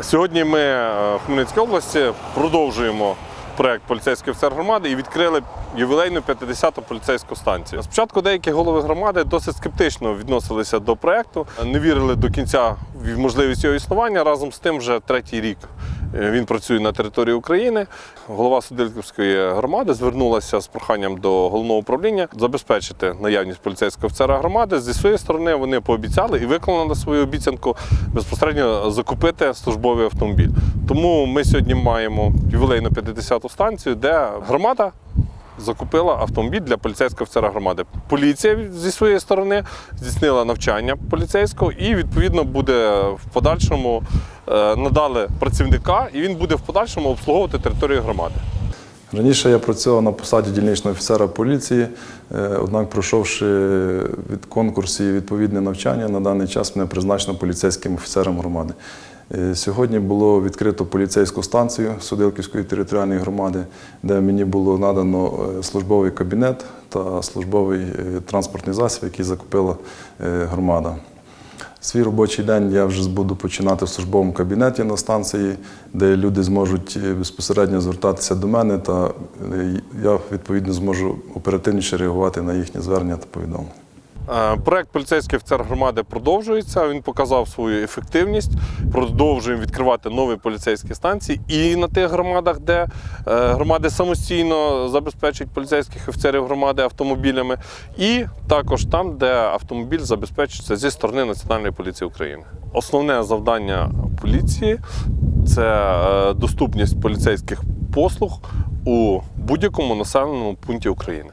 Сьогодні ми е, в Хмельницькій області продовжуємо проект поліцейський офіцер громади і відкрили ювілейну 50-ту поліцейську станцію. Спочатку деякі голови громади досить скептично відносилися до проекту, не вірили до кінця в можливість його існування. Разом з тим, вже третій рік він працює на території України. Голова Судильківської громади звернулася з проханням до головного управління забезпечити наявність поліцейського офіцера громади. Зі своєї сторони вони пообіцяли і виконали свою обіцянку безпосередньо закупити службовий автомобіль. Тому ми сьогодні маємо ювілейну 50-ту станцію, де громада закупила автомобіль для поліцейського офіцера громади. Поліція зі своєї сторони здійснила навчання поліцейського і відповідно буде в подальшому е, надали працівника, і він буде в подальшому обслуговувати територію громади. Раніше я працював на посаді дільничного офіцера поліції, е, однак, пройшовши від конкурсі відповідне навчання, на даний час мене призначено поліцейським офіцером громади. Е, Сьогодні було відкрито поліцейську станцію Судилківської територіальної громади, де мені було надано е, службовий кабінет та службовий е, транспортний засіб, який закупила громада. Свій робочий день я вже буду починати в службовому кабінеті на станції, де люди зможуть безпосередньо звертатися до мене, та я відповідно зможу оперативніше реагувати на їхні звернення та повідомлення. Е, Проект поліцейський офіцер громади продовжується. Він показав свою ефективність. Продовжуємо відкривати нові поліцейські станції і на тих громадах, де е, громади самостійно забезпечують поліцейських офіцерів громади автомобілями, і також там, де автомобіль забезпечується зі сторони Національної поліції України. Основне завдання поліції це е, доступність поліцейських послуг у будь-якому населеному пункті України.